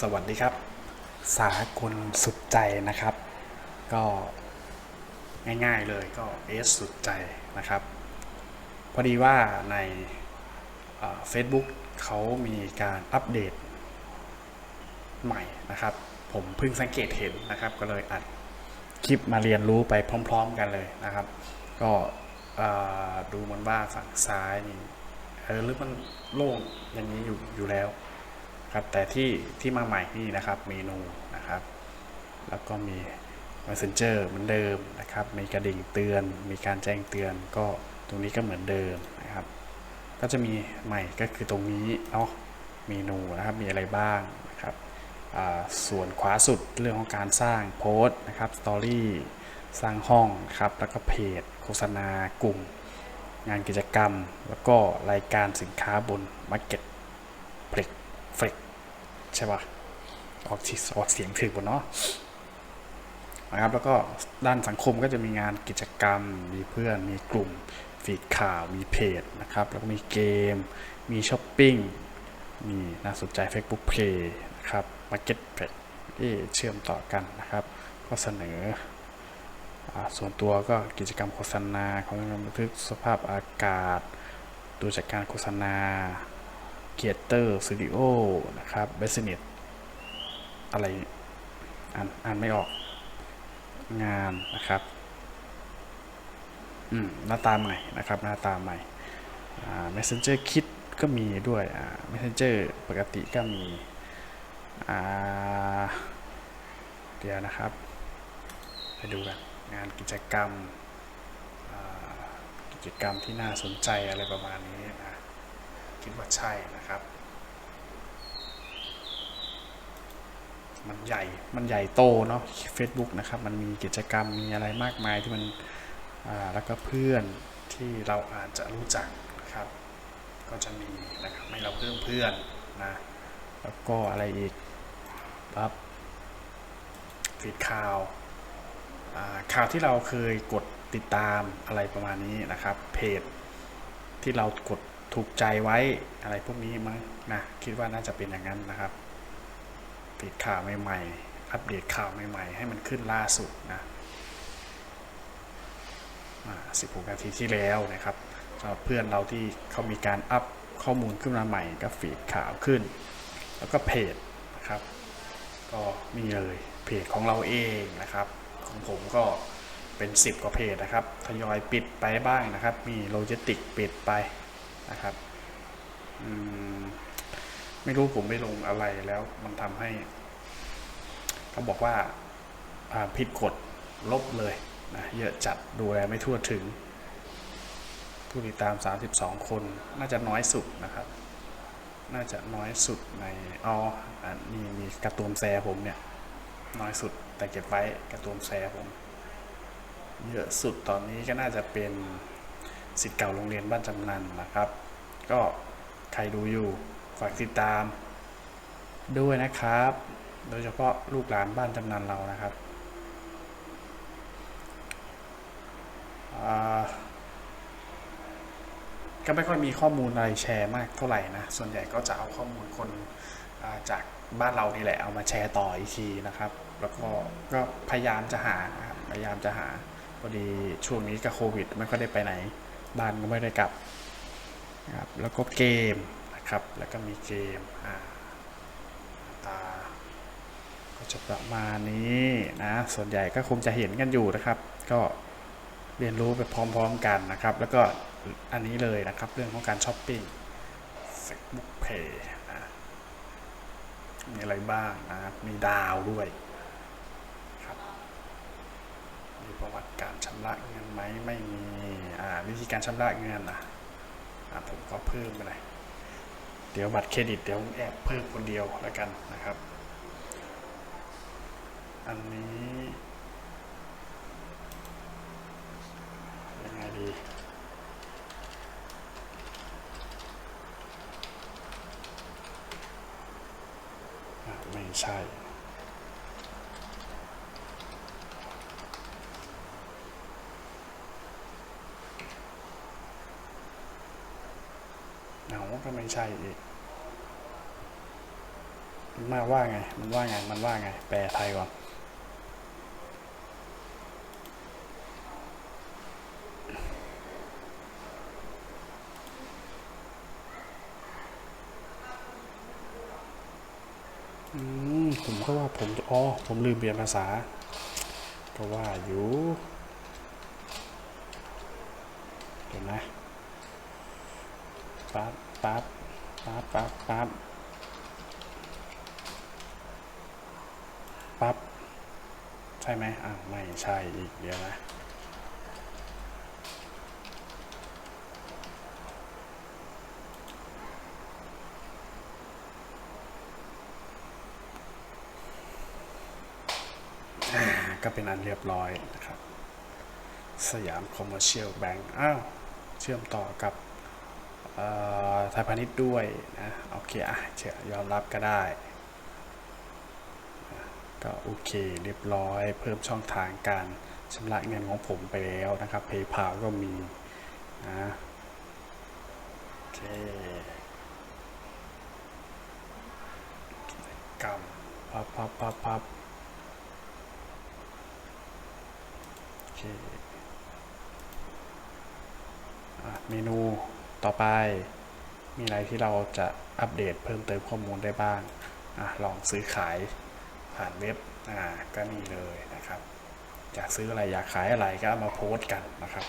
สวัสดีครับ สากลสุดใจนะครับ ก็ง่ายๆเลยก็เอสสุดใจนะครับ พอดีว่าในเฟซบุ๊กเขามีการอัปเดตใหม่นะครับ ผมเพิ่งสังเกตเห็นนะครับ ก็เลยอัดคลิปมาเรียนรู้ไปพร้อมๆกันเลยนะครับ ก็ดูเหมือนว่าฝั่งซ้ายนี่เออหรือมันโล่งอย่างนี้อยู่อยู่แล้ว ครับ แต่ที่ที่มาใหม่นี่นะครับเมนูนะครับ แล้วก็มี Messenger เหมือนเดิมนะครับ มีกระดิ่งเตือน มีการแจ้งเตือน ก็ตรงนี้ก็เหมือนเดิมนะครับ ก็จะมีใหม่ก็คือตรงนี้เนาะเมนูนะครับมีอะไรบ้างนะครับส่วนขวาสุดเรื่องของการสร้างโพสต์นะครับสตอรี่สร้างห้องครับแล้วก็เพจ โฆษณากลุ่ม งานกิจกรรม แล้วก็รายการสินค้าบน Market เพล็กเฟก ใช่ปะออกออกเสียงถึกบนเนาะนะครับ แล้วก็ด้านสังคมก็จะมีงานกิจกรรม มีเพื่อน มีกลุ่ม ฟีดข่าว มีเพจนะครับ แล้วก็มีเกม มีช้อปปิ้ง มีน่าสนใจ Facebook Play นะครับ Market p l a c e ที่เชื่อมต่อกันนะครับ ก็เสนออส่วนตัวก็กิจกรรมโฆษณาของการบันทึกสภาพอากาศ ดูจากการโฆษณา เกียเตอร์สตูดิโอนะครับเบสเนตอะไรอ่านอ่านไม่ออกงานนะครับอืมหน้าตาใหม่นะครับ หน้าตาใหม่อ่า Messenger Kit ก็มีด้วยอ่า Messenger ปกติก็มีอ่าเดี๋ยวนะครับ ไปดูกันงานกิจกรรมกิจกรรมที่น่าสนใจอะไรประมาณนี้ คิดว่าใช่นะครับ มันใหญ่ มันใหญ่โตเนาะ Facebook นะครับ มันมีกิจกรรม มีอะไรมากมายที่มัน แล้วก็เพื่อนที่เราอาจจะรู้จักนะครับ ก็จะมีนะครับให้เราเพิ่มเพื่อนนะ แล้วก็อะไรอีกปั๊บฟีดข่าวข่าวที่เราเคยกดติดตามอะไรประมาณนี้นะครับ เพจที่เรากด ถูกใจไว้อะไรพวกนี้มั้งนะคิดว่าน่าจะเป็นอย่างนั้นนะครับปิดข่าวใหม่ๆ อัปเดตข่าวใหม่ๆ ให้มันขึ้นล่าสุดนะ16 นาทีที่แล้วนะครับสำหรับเพื่อนเราที่เขามีการอัพข้อมูลขึ้นมาใหม่ก็ฟีดข่าวขึ้น แล้วก็เพจนะครับ ก็มีเลยเพจของเราเองนะครับ ของผมก็เป็น 10 กว่าเพจนะครับ ทยอยปิดไปบ้างนะครับ มีโลจิสติกปิดไป นะครับมไม่รู้ผมไม่ลงอะไรแล้ว มันทำให้เขาบอกว่าาผิดกฎลบเลยนะเยอะจัดดูแลไม่ทั่วถึง ผู้ติดตาม 32 คน น่าจะน้อยสุดนะครับ น่าจะน้อยสุดในอ๋ออันนี้มีกร์ตูนแซผมเนี่ย น้อยสุดแต่เก็บไว้กร์ตูนแซผม เยอะสุดตอนนี้ก็น่าจะเป็น สิทธิ์เก่าโรงเรียนบ้านจำนันนะครับ ก็ใครดูอยู่ฝากติดตาม ด้วยนะครับ โดยเฉพาะลูกหลานบ้านจำนันเรานะครับก็ไม่ค่อยมีข้อมูลอะไรแชร์มากเท่าไหร่นะ ส่วนใหญ่ก็จะเอาข้อมูลคนาจากบ้านเรานี่แหละเอามาแชร์ต่ออีกทีนะครับ แล้วก็ก็พยายามจะหาพยายามจะหาพอดีช่วงนี้กับโควิดไม่ค่อยได้ไปไหน บ้านก็ไม่ได้กลับนะครับแล้วก็เกมนะครับ แล้วก็มีเกมอ่าตาก็จะประมาณนี้นะ ส่วนใหญ่ก็คงจะเห็นกันอยู่นะครับ ก็เรียนรู้ไปพร้อมๆกันนะครับ แล้วก็อันนี้เลยนะครับ เรื่องของการช้อปปิ้ง Facebook Pay นะมีอะไรบ้างนะครับ มีดาวด้วยครับ มีประวัติการชำระเงินไหมไม่มี วิธีการชำระเงินอะผมก็เพิ่มไปเลยเดี๋ยวบัตรเครดิตเดี๋ยวแอบเพิ่มคนเดียวแล้วกันนะครับ อันนี้ยังไงดีไม่ใช่ เอาก็ ไม่ใช่อีกมันมาว่าไง มันว่าไง มันว่าไง แปลไทยก่อน อืม ผมก็ว่าผมอ๋อ ผมลืมเปลี่ยนภาษา ก็ว่าอยู่ เดี๋ยวนะ ปั๊บ ปั๊บ ปั๊บปั๊บปั๊บใช่ไหมอ่าวไม่ใช่อีกเดี๋ยวนะก็เป็นอันเรียบร้อยนะครับ สยามคอมเมอร์เชียลแบงก์อ้าว เชื่อมต่อกับ ไทยพาณิชย์ด้วยนะโอเคอะเชื่อยอมรับก็ได้ ก็โอเคเรียบร้อยเพิ่มช่องทางการชำระเงินของผมไปแล้วนะครับ PayPal ก็มีนะโอเคกรรมพับพับพับพับโอเคอะเมนู ต่อไป มีอะไรที่เราจะอัปเดตเพิ่มเติมข้อมูลได้บ้างอลองซื้อขายผ่านเว็บก็นี่เลยนะครับ อยากซื้ออะไรอยากขายอะไรก็มาโพสต์กันนะครับ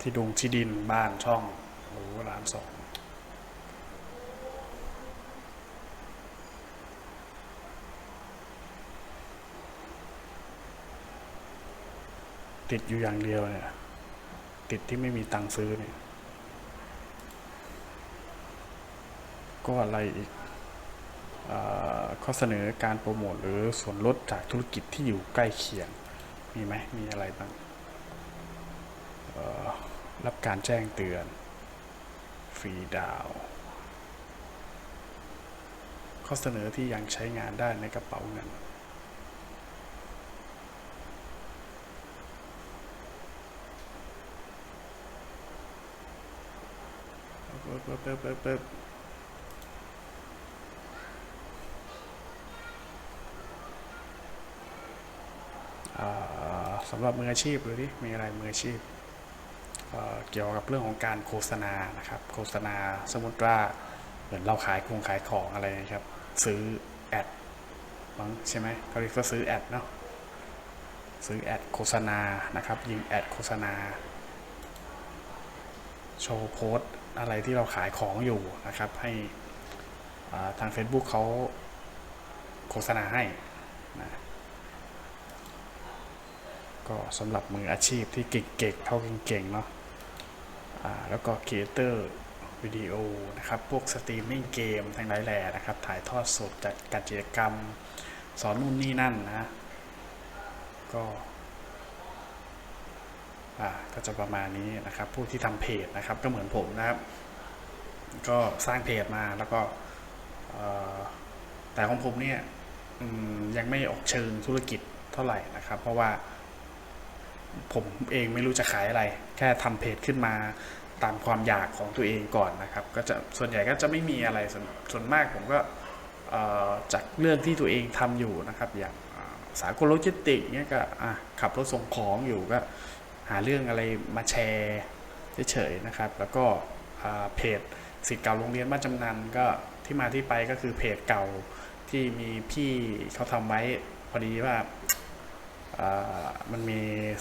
ที่ดุงที่ดินบ้านช่องโอ้ร้านสอง ติดอยู่อย่างเดียวเนี่ย ติดที่ไม่มีตังค์ซื้อเนี่ย ก็อะไรอีกอข้อเสนอการโปรโมทหรือส่วนลดจากธุรกิจที่อยู่ใกล้เคียง มีไหมมีอะไรบ้างรับการแจ้งเตือน ฟรีดาว ข้อเสนอที่ยังใช้งานได้ในกระเป๋าเงิน ปึ๊บปึ๊บปึ๊บปึ๊บสำหรับมืออาชีพดูดิมีอะไรมืออาชีพเเกี่ยวกับเรื่องของการโฆษณานะครับ โฆษณาสมมติว่าเหมือนเราขายคงขายของอะไรนะครับ ซื้อแอดมั้งใช่ไหมเขาเรียกว่าซื้อแอดเนาะซื้อแอดโฆษณานะครับ ยิงแอดโฆษณา โชว์โพสต อะไรที่เราขายของอยู่นะครับ ให้ทาง Facebook เขาโฆษณาให้นะก็สำหรับมืออาชีพที่เก่งๆเท่าเก่งๆเนาะอ่าแล้วก็ครีเอเตอร์วิดีโอนะครับ พวกสตรีมมิ่งเกมทั้งหลายแหล่นะครับ ถ่ายทอดสดจัดกิจกรรม สอนนู่นนี่นั่นนะ ก็ ก็จะประมาณนี้นะครับ ผู้ที่ทำเพจนะครับ ก็เหมือนผมนะครับ ก็สร้างเพจมาแล้วก็แต่ของผมเนี่ยยังไม่ออกเชิงธุรกิจเท่าไหร่นะครับ เพราะว่าผมเองไม่รู้จะขายอะไร แค่ทำเพจขึ้นมาตามความอยากของตัวเองก่อนนะครับ ก็จะส่วนใหญ่ก็จะไม่มีอะไรส่วนส่วนมากผมก็จากเรื่องที่ตัวเองทำอยู่นะครับ อย่างอ่าสากลโลจิสติกเนี่ยก็ขับรถส่งของอยู่ก็ หาเรื่องอะไรมาแชร์เฉยๆนะครับ แล้วก็เพจสิทธิ์เก่าโรงเรียนบ้านจำนันก็ที่มาที่ไปก็คือเพจเก่าที่มีพี่เขาทำไว้พอดีว่ามันมี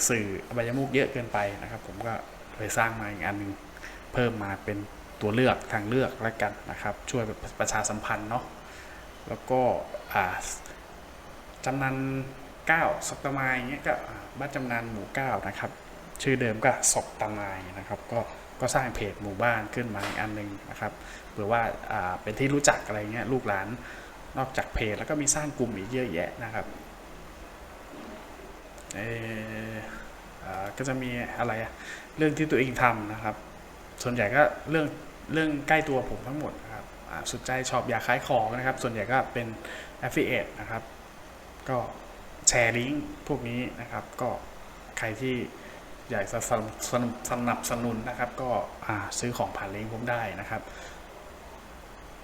สื่ออบายมุกเยอะเกินไปนะครับ ผมก็เลยสร้างมาอีกอันหนึงเพิ่มมาเป็นตัวเลือกทางเลือกแล้วกันนะครับ ช่วยประชาสัมพันธ์เนาะแล้วก็จำนันเก้าศกตะไมายเงี้ยก็บ้านจำนันหมู่เก้านะครับ ชื่อเดิมก็ศกตะไมนะครับก็ก็สร้างเพจหมู่บ้านขึ้นมาอีกอันหนึ่งนะครับเผื่อว่าอ่าเป็นที่รู้จักอะไรเงี้ยลูกหลานนอกจากเพจแล้วก็มีสร้างกลุ่มอีกเยอะแยะนะครับเอออ่าก็จะมีอะไรเรื่องที่ตัวเองทำนะครับ ส่วนใหญ่ก็เรื่องเรื่องใกล้ตัวผมทั้งหมดนะครับสุดใจชอบอยากขายของนะครับ ส่วนใหญ่ก็เป็น affiliate นะครับ ก็แชร์ลิงก์พวกนี้นะครับ ก็ใครที่ อยากจะสนับสนุนสนับสนุนนะครับ ก็ซื้อของผ่านลิงก์ผมได้นะครับ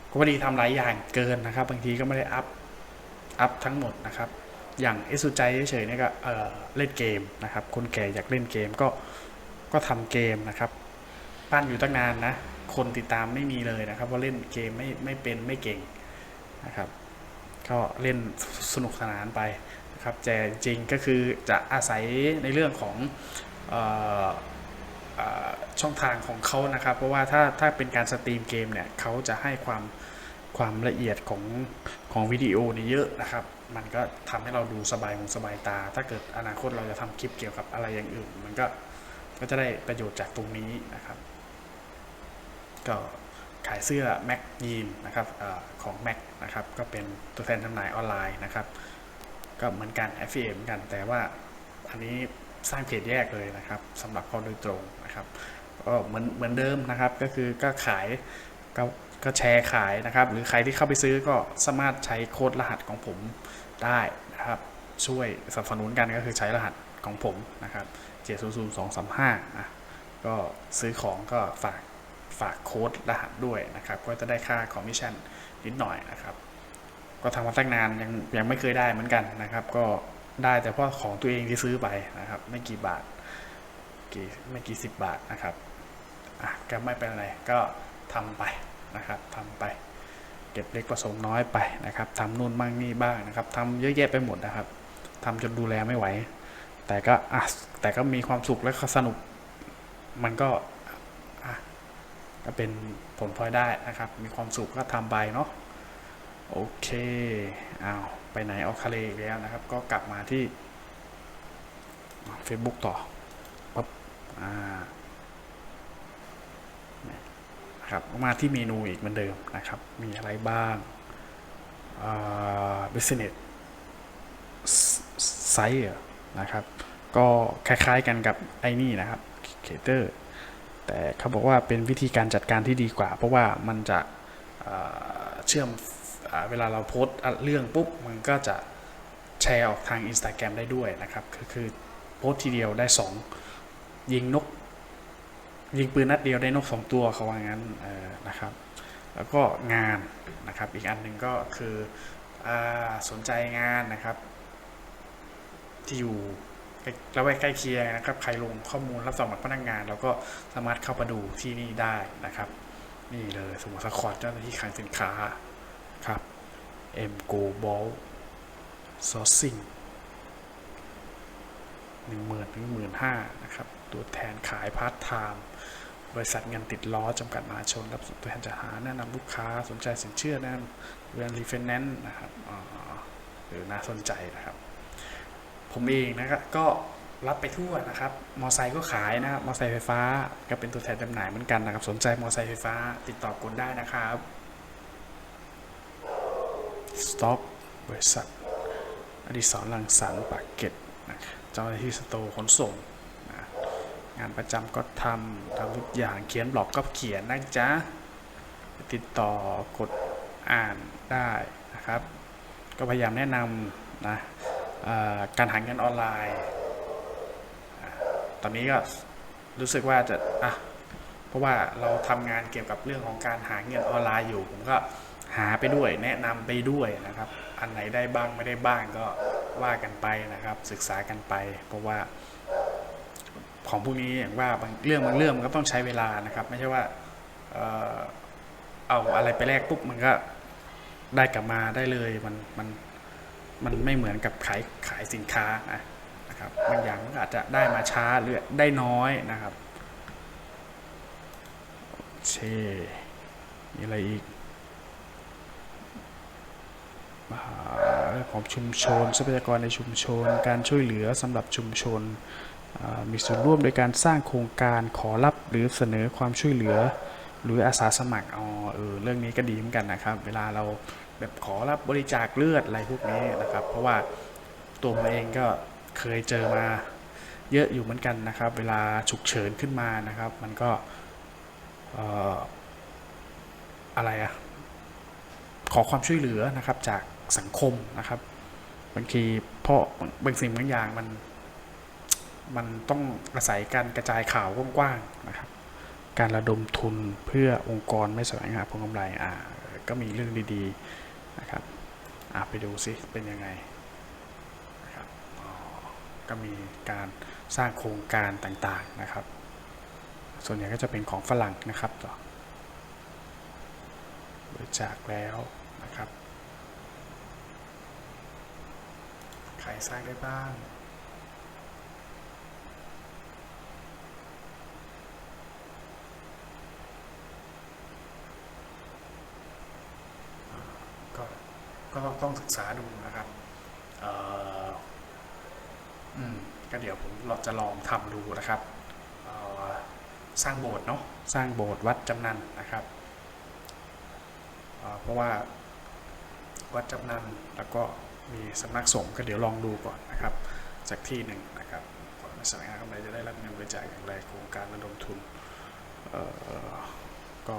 ก็พอดีทำหลายอย่างเกินนะครับ บางทีก็ไม่ได้อัพอัพทั้งหมดนะครับ อย่างเอสุใจเฉยๆนี่ก็เออเล่นเกมนะครับ คนแก่อยากเล่นเกมก็ก็ทำเกมนะครับปั้นอยู่ตั้งนานนะ คนติดตามไม่มีเลยนะครับเพราะเล่นเกมไม่ไม่เป็นไม่เก่งนะครับ ก็เล่นสนุกสนานไปนะครับแต่จริงก็คือจะอาศัยในเรื่องของ ช่องทางของเขานะครับ เพราะว่าถ้าถ้าเป็นการสตรีมเกมเนี่ยเขาจะให้ความความละเอียดของของวิดีโอนี่เยอะนะครับ มันก็ทำให้เราดูสบายหูสบายตา ถ้าเกิดอนาคตเราจะทำคลิปเกี่ยวกับอะไรอย่างอื่น มันก็ก็จะได้ประโยชน์จากตรงนี้นะครับ ก็ขายเสื้อ Mac ยีนนะครับอของ Mac นะครับ ก็เป็นตัวแทนจำหน่ายออนไลน์นะครับ ก็เหมือนกัน f อ a เหมือนกัน แต่ว่าอันนี้ สร้างเพจแยกเลยนะครับสำหรับเขาโดยตรงนะครับก็เหมือนเหมือนเดิมนะครับก็คือก็ขายก็ก็แชร์ขายนะครับ หรือใครที่เข้าไปซื้อก็สามารถใช้โค้ดรหัสของผมได้นะครับ ช่วยสนับสนุนกันก็คือใช้รหัสของผมนะครับ700235นะก็ซื้อของก็ฝากฝากโค้ดรหัสด้วยนะครับ ก็จะได้ค่าคอมมิชชั่นนิดหน่อยนะครับ ก็ทำมาตั้งนานยังยังไม่เคยได้เหมือนกันนะครับ ก็ ได้แต่เพราะของตัวเองที่ซื้อไปนะครับ ไม่กี่บาทกี่ไม่กี่สิบบาทนะครับอะก็ไม่เป็นไรก็ทำไปนะครับทำไป เก็บเล็กผสมน้อยไปนะครับทำนู่นบ้างนี่บ้างนะครับทำเยอะแยะไปหมดนะครับทำจนดูแลไม่ไหว แต่ก็อะแต่ก็มีความสุขและสนุก มันก็อะก็เป็นผลพลอยได้นะครับ มีความสุขก็ทำไปเนาะโอเคอ้าว ไปไหนเอาคาเลอีกแล้วนะครับ ก็กลับมาที่ Facebook ต่อปั๊บอ่าครับมาที่เมนูอีกเหมือนเดิมนะครับ มีอะไรบ้างอา business site นะครับ ก็คล้ายๆกันกับไอ้นี่นะครับ cater แต่เขาบอกว่าเป็นวิธีการจัดการที่ดีกว่า เพราะว่ามันจะเชื่อม เวลาเราโพสต์เรื่องปุ๊บ มันก็จะแชร์ออกทาง Instagram ได้ด้วยนะครับคือคือโพสต์ทีเดียวได้ 2 ยิงนก ยิงปืนนัดเดียวได้นก 2 ตัวเขาว่างั้นนะครับ แล้วก็งานนะครับ อีกอันหนึ่งก็คืออสนใจงานนะครับ ที่อยู่ใกล้ระแวกใกล้เคียงนะครับ ใครลงข้อมูลรับสมัครพนักงาน เราก็สามารถเข้ามาดูที่นี่ได้นะครับ นี่เลยสมุทรสาครเจ้าหน้าที่คลังสินค้า ครับ M Global Sourcing หนึ่งหมื่นถึงหมื่นห้านะครับ ตัวแทนขายพาร์ทไทม์บริษัทเงินติดล้อจำกัดมหาชนรับตัวแทนจัดหาแนะนำลูกค้าสนใจสินเชื่อแนะนำเรื่องรีเฟนแนนซ์นะครับหรือน่าสนใจนะครับ ผมเองนะครับก็รับไปทั่วนะครับ มอไซค์ก็ขายนะครับมอไซค์ไฟฟ้าก็เป็นตัวแทนจำหน่ายเหมือนกันนะครับ สนใจมอไซค์ไฟฟ้าติดต่อกลได้นะครับ ต็อกบริษัท อดิศรลังสรรปากเกร็ดนะเจ้าหน้าที่สโตขนส่งนะงานประจำก็ทำทำทุกอย่างเขียนบล็อกก็เขียนนะจ๊ะ ติดต่อกดอ่านได้นะครับ ก็พยายามแนะนำนะการหาเงินออนไลน์ ตอนนี้ก็รู้สึกว่าจะอะเพราะว่าเราทำงานเกี่ยวกับเรื่องของการหาเงินออนไลน์อยู่ผมก็ หาไปด้วย แนะนำไปด้วยนะครับ อันไหนได้บ้างไม่ได้บ้างก็ว่ากันไปนะครับ ศึกษากันไป เพราะว่า ของพวกนี้อย่างว่าบางเรื่องบางเรื่องมันก็ต้องใช้เวลานะครับ ไม่ใช่ว่าเออเอาอะไรไปแลกปุ๊บมันก็ได้กลับมาได้เลยมันมันมันไม่เหมือนกับขายขายสินค้านะนะครับบางอย่างอาจจะได้มาช้าหรือได้น้อยนะครับเคมีอะไรอีกอ่า เรื่องของชุมชนทรัพยากรในชุมชน การช่วยเหลือสำหรับชุมชน มีส่วนร่วมโดยการสร้างโครงการขอรับหรือเสนอความช่วยเหลือ หรืออาสาสมัครอ๋อเออเรื่องนี้ก็ดีเหมือนกันนะครับ เวลาเราแบบขอรับบริจาคเลือดอะไรพวกนี้นะครับ เพราะว่าตัวผมเองก็เคยเจอมาเยอะอยู่เหมือนกันนะครับ เวลาฉุกเฉินขึ้นมานะครับ มันก็อออะไรอะขอความช่วยเหลือนะครับจาก สังคมนะครับ บางทีเพราะบางสิ่งบางอย่างมัน มันต้องอาศัยการกระจายข่าวกว้างๆนะครับ การระดมทุนเพื่อองค์กรไม่แสวงหาผลกำไรอ่าก็มีเรื่องดีๆนะครับอ่าไปดูซิเป็นยังไงนะครับก็มีการสร้างโครงการต่างๆนะครับ ส่วนใหญ่ก็จะเป็นของฝรั่งนะครับต่อบริจาคแล้ว นะครับใครสร้างได้บ้าง ก็ก็ต้องศึกษาดูนะครับอืมก็เดี๋ยวผมเราจะลองทำดูนะครับ สร้างโบสถ์เนาะสร้างโบสถ์วัดจำนันนะครับเเพราะว่าวัดจำนันแล้วก็ มีสำนักสงฆ์ก็เดี๋ยวลองดูก่อนนะครับจากที่หนึ่งนะครับก่อนมาแสวงหากำไรจะได้รับเงินบริจาคอย่างไรโครงการระดมทุนก็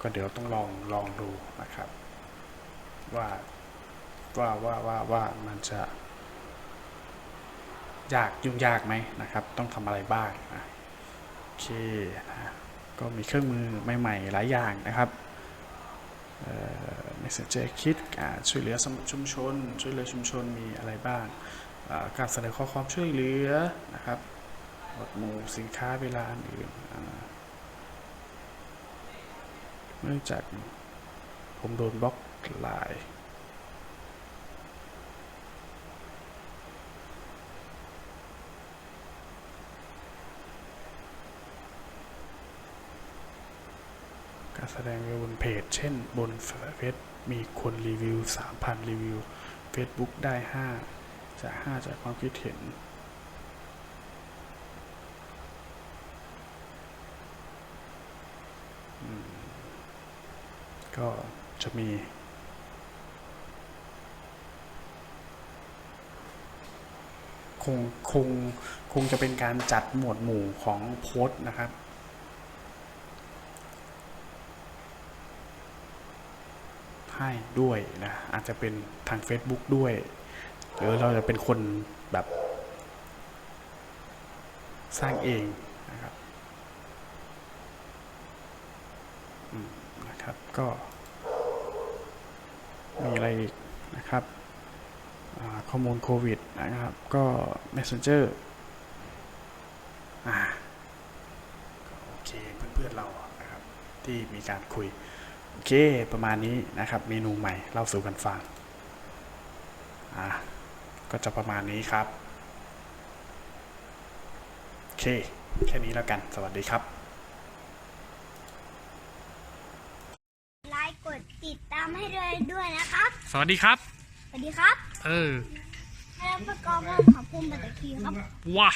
ก็เดี๋ยวต้องลองลองดูนะครับ ว่าว่าว่าว่าว่ามันจะยากยุ่งยากไหมนะครับ ต้องทำอะไรบ้างนะโอเคนะก็มีเครื่องมือใหม่ๆหลายอย่างนะครับ เอ่อ Messenger คิดช่วยเหลือสำหรับชุมชน ช่วยเหลือชุมชนมีอะไรบ้าง การเสนอข้อความช่วยเหลือนะครับหมวดหมู่สินค้าเวลาอื่นเนื่องจากผมโดนบล็อกไลน์การแสดงบนเพจ เช่นบนเฟซ มีคนรีวิว 3,000 รีวิว Facebook ได้ 5 จาก 5 จากความคิดเห็น ก็จะมีคงคงคงจะเป็นการจัดหมวดหมู่ของโพสต์นะครับ ให้ด้วยนะอาจจะเป็นทาง Facebook ด้วย หรือเราจะเป็นคนแบบสร้างเองนะครับนะครับก็ มีอะไรอีกนะครับข้อมูลโควิดนะครับ ก็ Messenger อ่าโอเคเพื่อนๆเรานะครับ ที่มีการคุย อเคประมาณนี้นะครับ เมนูใหม่เล่าสู่กันฟังอ่าก็จะประมาณนี้ครับโอเคแค่นี้แล้วกันสวัสดีครับไลค์กดติดตามให้ด้วยด้วยนะครับ สวัสดีครับ สวัสดีครับ เออแล้วประกอบกับขอบคุณบัตรคีครับว้า